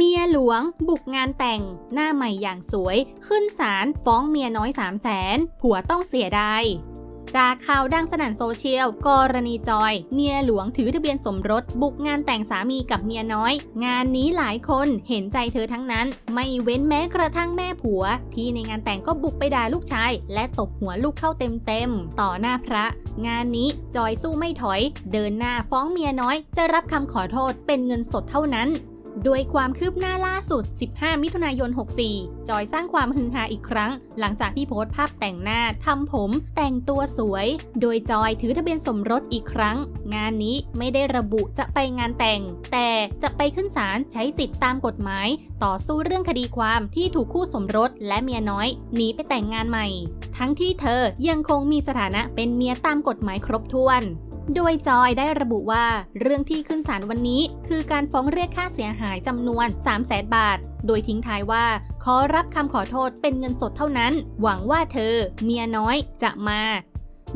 เมียหลวง บุกงานแต่ง หน้าใหม่อย่างสวย ขึ้นศาลฟ้องเมียน้อย3 0 0แสนผัวต้องเสียดายจากข่าวดังสนั่นโซเชียล กรณีจอย เมียหลวงถือทะเบียนสมรส บุกงานแต่งสามีกับเมียน้อย งานนี้หลายคนเห็นใจเธอทั้งนั้น ไม่เว้นแม้กระทั่งแม่ผัว ที่ในงานแต่งก็บุกไปด่าลูกชาย และตบหัวลูกเข้าเต็มๆ ต่อหน้าพระ งานนี้จอยสู้ไม่ถอย เดินหน้าฟ้องเมียน้อย จะรับคำขอโทษเป็นเงินสดเท่านั้น โดยความคืบหน้าล่าสุด 15 มิถุนายน 64 จอยสร้างความฮือฮาอีกครั้ง หลังจากที่โพสต์ภาพแต่งหน้า ทำผม แต่งตัวสวย โดยจอยถือทะเบียนสมรสอีกครั้ง งานนี้ไม่ได้ระบุจะไปงานแต่ง แต่จะไปขึ้นศาลใช้สิทธิ์ตามกฎหมาย ต่อสู้เรื่องคดีความที่ถูกคู่สมรสและเมียน้อยหนีไปแต่งงานใหม่ ทั้งที่เธอยังคงมีสถานะเป็นเมียตามกฎหมายครบถ้วน โดยจอยได้ระบุว่า เรื่องที่ขึ้นศาลวันนี้ คือการฟ้องเรียกค่าเสียหายจำนวน 3 0 0แสนบาท โดยทิ้งท้ายว่า ขอรับคำขอโทษเป็นเงินสดเท่านั้น หวังว่าเธอ เมียน้อยจะมา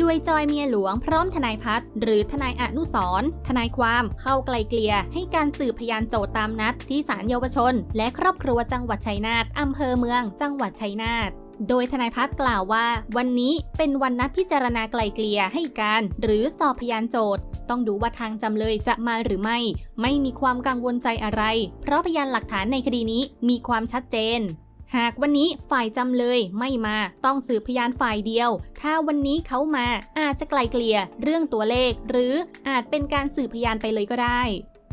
ด้วยจอยเมียหลวงพร้อมทนายพัฒหรือทนายอนุสรทนายความเข้าไกลเกลี่ยให้การสืบพยานโจทย์ตามนัดที่ศาลเยาวชน และครอบครัวจังหวัดชัยนาทอำเภอเมือง จังหวัดชัยนาท โดยทนายพัฒน์กล่าวว่า วันนี้เป็นวันนัดพิจารณาไกลเกลี่ยให้การ หรือสอบพยานโจทย์ ต้องดูว่าทางจำเลยจะมาหรือไม่ ไม่มีความกังวลใจอะไร เพราะพยานหลักฐานในคดีนี้มีความชัดเจนหากวันนี้ฝ่ายจำเลยไม่มาต้องสืบพยานฝ่ายเดียว ถ้าวันนี้เขามาอาจจะไกลเกลี่ยเรื่องตัวเลข หรืออาจเป็นการสืบพยานไปเลยก็ได้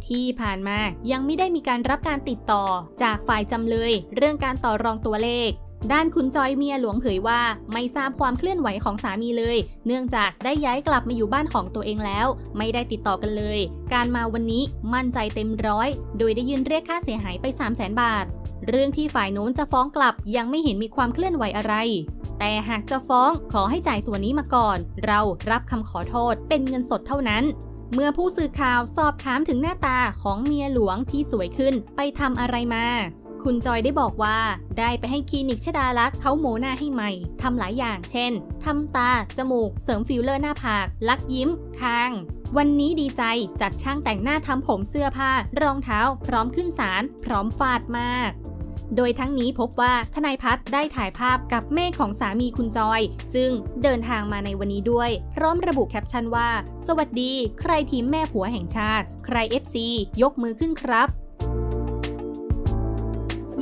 ที่ผ่านมายังไม่ได้มีการรับการติดต่อ จากฝ่ายจำเลย เรื่องการต่อรองตัวเลข ด้านคุณจอยเมียหลวงเผยว่าไม่ทราบความเคลื่อนไหวของสามีเลย เนื่องจากได้ย้ายกลับมาอยู่บ้านของตัวเองแล้ว ไม่ได้ติดต่อกันเลย การมาวันนี้มั่นใจเต็มร้อย โดยได้ยื่นเรียกค่าเสียหายไป 3 0 0 0 0 0 บาท เรื่องที่ฝ่ายโน้นจะฟ้องกลับยังไม่เห็นมีความเคลื่อนไหวอะไร แต่หากจะฟ้องขอให้จ่ายส่วนนี้มาก่อน เรารับคำขอโทษเป็นเงินสดเท่านั้นเมื่อผู้สื่อข่าวสอบถามถึงหน้าตาของเมียหลวงที่สวยขึ้นไปทำอะไรมา คุณจอยได้บอกว่า ได้ไปให้คลินิกชดาลักษ์เขาโมหน้าให้ใหม่ทำหลายอย่าง เช่นทำตา จมูก เสริมฟิลเลอร์หน้าผาก ลักยิ้ม คางวันนี้ดีใจจัดช่างแต่งหน้าทำผมเสื้อผ้า รองเท้า พร้อมขึ้นศาลพร้อมฟาดมาก โดยทั้งนี้พบว่าทนายพัฒน์ได้ถ่ายภาพกับแม่ของสามีคุณจอย ซึ่งเดินทางมาในวันนี้ด้วย พร้อมระบุแคปชั่นว่า สวัสดี ใครทีมแม่ผัวแห่งชาติ ใคร FC ยกมือขึ้นครับ